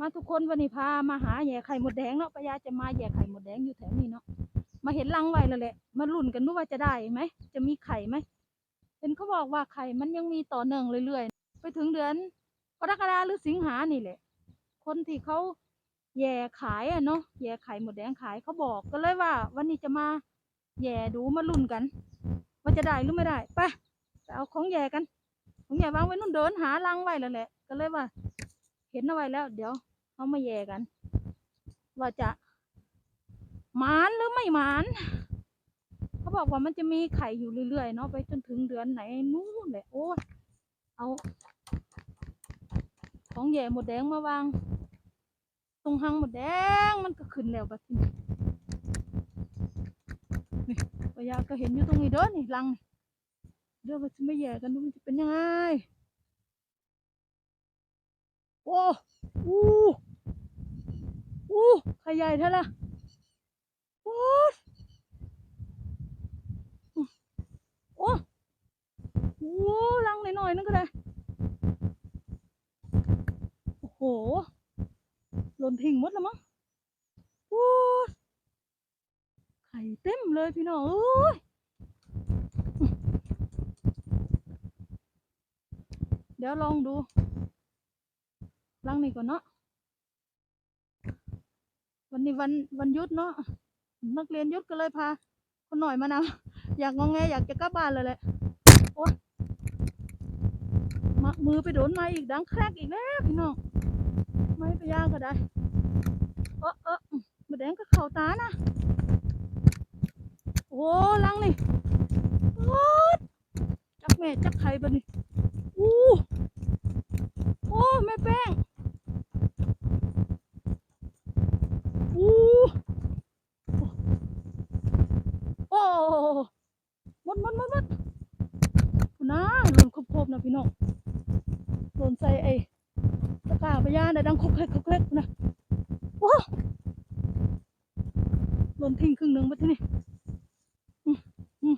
มาทุกคนวันนี้พามาหาแย่ไข่หมดแดงเนาะปายาจะมาแย่ไข่หมดแดงอยู่แถวนี้เนาะมาเห็นรังไว้แล้วแหละมาลุ้นกันดูว่าจะได้ไหมจะมีไข่ไหมเห็นเขาบอกว่าไข่มันยังมีต่อเนื่องเรื่อยๆ ไปถึงเดือนกรกฎาหรือสิงหานี่แหละ คนที่เขาแย่ขายอะเนาะแย่ไข่หมดแดงขายเขาบอกก็เลยว่า วันนี้จะมาแย่ดูมาลุ้นกัน ว่าจะได้หรือไม่ได้ไปไปเอาของแย่กันของแย่วางไว้นู่นเดินหารังไว้แล้วแหละ ก็เลยว่า เห็นเอาไว้แล้ว เดี๋ยว เขามาแย่กัน ว่าจะหมานหรือไม่หมานเขาบอกว่ามันจะมีไข่อยู่เรื่อยๆเนาะไปจนถึงเดือนไหนนู่นแหละโอ้ยเอาของแย่หมดแดงมาวาง ตรงหังหมดแดงมันก็ขึ้นแล้วบัดนี้นี่ปะยาก็เห็นอยู่ตรงนี้เด้อนี่รังเดี๋ยวเราจะไม่แย่กันดูมันจะเป็นยังไงโอ้อู้ อู้ไข่ใหญ่เท่าละโอ้ยโอ้โอ้รังหน่อยๆนั่นก็ได้ โอ้โห หล่นทิ้งหมดแล้วมั้งโอ้ยไข่เต็มเลยพี่น้องเอ้ยเดี๋ยวลองดูลังนี้ก่อนเนาะ วันนี้วันวันหยุดเนาะนักเรียนหยุดก็เลยพาคนหน่อยมานำอยากงองแงอยากจะกลับบ้านเลยแหละโอ้ยมามือไปโดนไม้อีกดังแครกอีกแล้วพี่น้องไม่ไปย่างก็ได้เออเออมาแดงก็เข่าตานะโอ้ลังนี่โอ๊ยจักแม่จักไข่บะนี่อู้โอ้แม่แป้งอู้โอ้หมดหมดหมดหมดคุณน้าหล่นครบๆนะพี่น้องหล่นใส่ไอ้ ตะกร้า พยานได้ดังคุกเล็กคุกเล็กนะโอ้หล่นทิ้งครึ่งหนึ่งไปที่นี่อืมอืม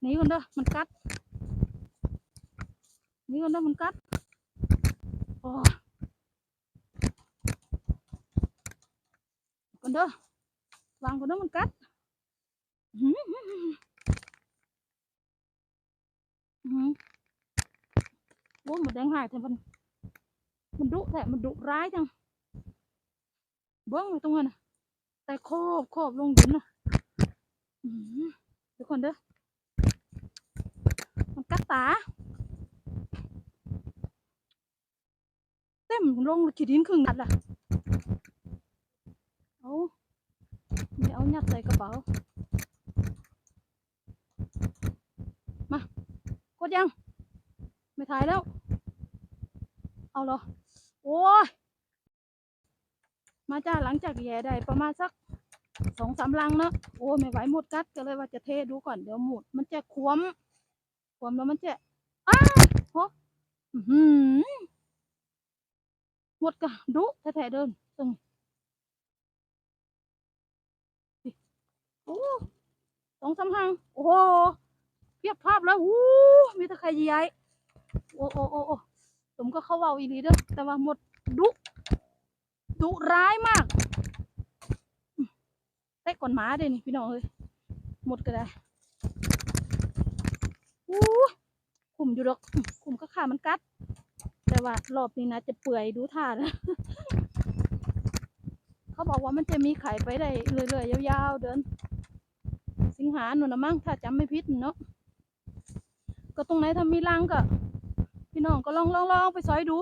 หนีก่อนเด้อมันกัดหนีก่อนเด้อมันกัดโอ้ก่อนเด้อวางก่อนเด้อมันกัดอื้อหืออื้อหือโอ้หมดแดงหายแต่มัน มันดุแต่มันดุร้ายจังเบิ้งไว้ตรงนั้นแต่โคบโคบลงดินน่ะอื้อหือเดี๋ยวก่อนเด้อมันกัดตาเต็มลงขีดินครึ่งนัดล่ะเอาไม่เอายัดใส่กระเป๋ามา กดยัง ไม่ถ่ายแล้ว เอาเหรอ โอ้ย มาจ้าหลังจากแย่ได้ประมาณสักสองสามลังเนาะ โอ้ยไม่ไหวหมดกัดก็เลยว่าจะเทดูก่อนเดี๋ยวหมด มันจะขวม ขวมแล้วมันจะอ้าวโหอื้อหือหมดกะดุแท้ๆเดินตรงโอ้สองสามหัง โอ้เพียบภาพแล้วอู้มีตะไคร้ใหญ่โอ้โอ้โอ้ ผมก็เข้าเว้าอีหลีเด้อแต่ว่าหมดดุดุร้ายมากอืมเตะก่อนหมาเด้นี่พี่น้องเอ้ยหมดก็ได้อู้คุมอยู่ดอกอืมคุมก็ขามันกัด แต่ว่ารอบนี้นะจะเปื่อยดูท่าแล้วเขาบอกว่ามันจะมีไข่ไปได้เรื่อยๆยาวๆเดิน สิงหาหนูนะมั้งถ้าจำไม่ผิดเนาะก็ตรงไหนถ้ามีรังก็ พี่น้องก็ลองลองลองไปซอยดู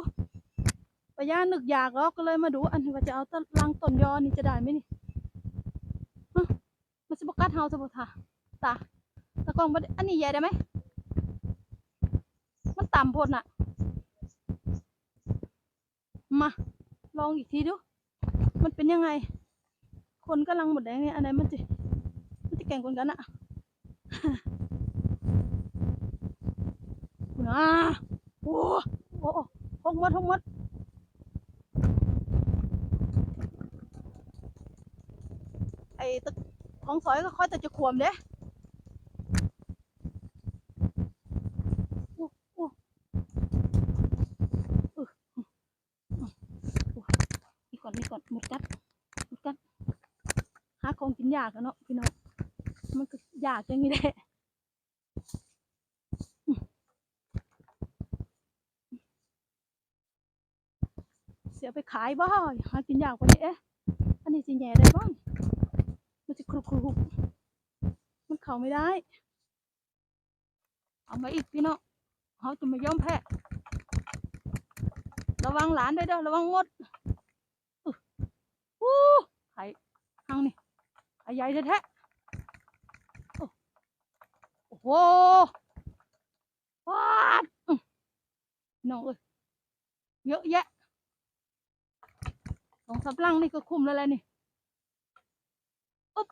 ปย่านึกอยากแล้วก็เลยมาดู อันนี้ว่าจะเอาต้นรังต้นยอนี่จะได้ไหมนี่มันสิบกัดเฮาสบุทาตาตะกองอันนี้ใหญ่ได้ไหมมันต่ำพดน่ะ มา ลองอีกทีดู มันเป็นยังไง คนกำลังหมดแดงเนี่ยอันไหนมันจะมันจะแก่งกว่ากันอะนะ โอ้โอ้ทงหมดทงหมดไอ้ตึกของสอยก็ค่อยแต่จะขวมเด้โอ้โอ้อื้ออื้ออื้อก่อนหมดกัดหมดกัดหาของกินยากอะเนาะพี่น้องมันก็ยากอย่างนี้แหละ เสียไปขายบ่หากินยากกว่านี้เอ๊ะอันนี้สิแหย่ได้บ้างมันจะครุกครุกมันเข้าไม่ได้ เอามาอีกพี่น้องเขาจะไม่ยอมแพ้ระวังหลานด้วยเด้อระวังงดอื้ออู้ไข่หังนี่ไข่ใหญ่แท้โอ้โอ้โหว้าวน้องเอ้ยเยอะแยะ สองสามลังนี่ก็คุ้มแล้วแหละนี่อุ๊บ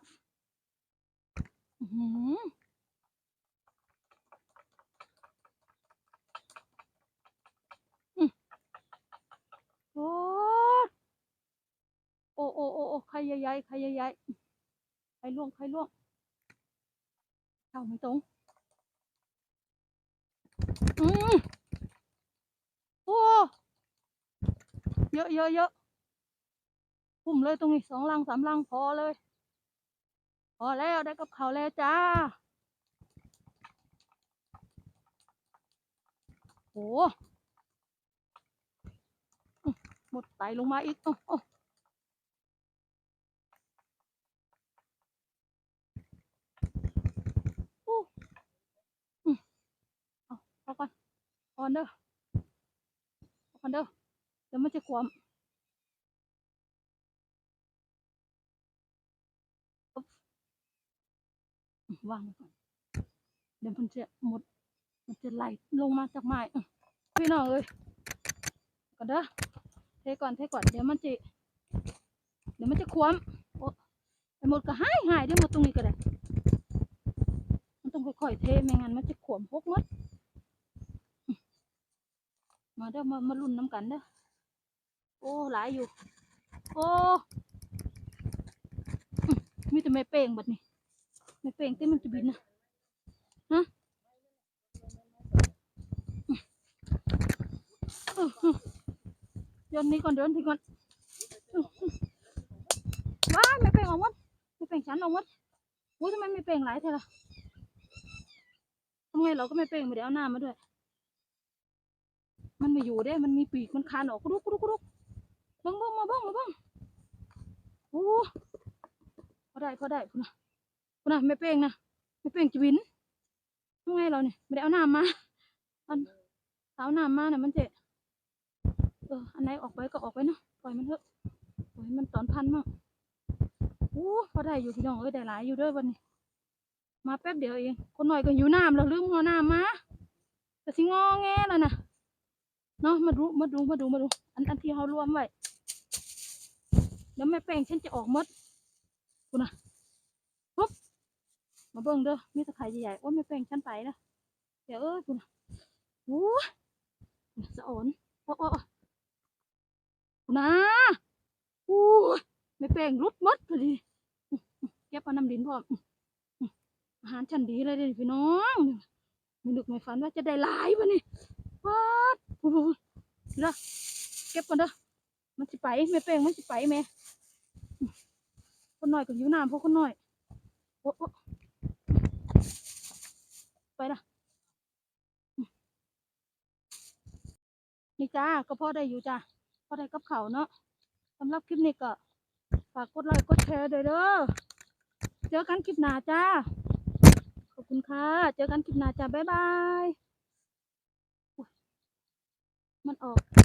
อือหือโอ้โอ้โอ้โอ้โอ้ใครใหญ่ๆใครใหญ่ๆใครล่วงใครล่วงเข้าไม่ตรง อืมโอ้เยอะเยอะเยอะ ปุ่มเลยตรงนี้สองลังสามลังพอเลย พอแล้วได้กับเขาแล้วจ้าโอ้หมดไตลงมาอีกโอ้โอ้โอ้อืมเอาก่อนอาก่อนเด้อเอก่อนเด้อเดี๋ยวมันจะขวม วางก่อน เดี๋ยวมันจะหมด มันจะไหลลงมาจากไม้พี่น้องเอ้ยก่อนเด้อเทก่อนเทก่อนเดี๋ยวมันจะเดี๋ยวมันจะคว่ำโอ้ไอหมดก็หายหายได้หมดตรงนี้ก็ได้ มันต้องค่อยๆเทไม่งั้นมันจะขวมพกหมดมาเด้อมามาลุ้นน้ำกันเด้อโอ้หลายอยู่ โอ้มีแต่ไม่เป่งบัดนี้ ไม่เป่งที่มันจะบินนะฮะอื้อนนี้ก่อนเดินทีก่อนว้ายไม่เปล่งออกวัดไม่เปล่งฉันออกวัดโอ้ยทำไมไม่เปล่งหลายเท่าล่ะทำไงเราก็ไม่เปล่งไม่ได้เอาหน้ามาด้วยมันไม่อยู่เด้ มันมีปีก มันคานออกกรุกกรุกกรุกเบิ้งบิ้งมาบิ้งมาบิ้งโอ้พอได้พอได้คุณนะ คุณนะไม่เปล่งนะไม่เปล่งจวินทำไงเราเนี่ยไม่ได้เอาหน้ามาอันเอาหน้ามาเนี่ยมันเจเอออันไหนออกไปก็ออกไปเนาะปล่อยมันเถอะปล่อยมันตอนพันมั่งโอ้พอได้อยู่พี่น้องเอ้ยได้หลายอยู่เด้อวันนี้ มาแป๊บเดียวเองคนหน่อยก็หิวน้ำแล้วลืมหัวน้ำมาแต่สิงอแงแล้วนะเนาะมาดูมาดูมาดูมาดู อันอันที่เขารวมไว้เดี๋ยวแม่แป้งฉันจะออกมดกูนะ มาเบิ่งเด้อมีตะไคร้ใหญ่ๆโอ้ยแม่แป้งฉันไปนะเดี๋ยวเอ้ยกูนะโอ้สะอ่อนโอ้โอ้โอ้นะอู้ยไม่แป้งรุดมดพอดีเก็บเอาน้ำดินพร้อมอื้อาหารชั้นดีเลยเด้อพี่น้องไม่นึกไม่ฝันว่าจะได้หลายวันนี้วัดพูดเด้อเก็บก่อนเด้อมันสิไปไม่แป้งมันสิไปแม่คนหน่อยก็หิวน้ำเพราะคนหน่อยโอ้โอ้ ไปนะนี่จ้าก็พอได้อยู่จ้าพอได้กับเขาเนาะสำหรับคลิปนี้ก็ฝากกดไลค์กดแชร์ด้วยเด้อเจอกันคลิปหน้าจ้า ขอบคุณค่ะ เจอกันคลิปหน้าจ้าบ๊ายบายมันออก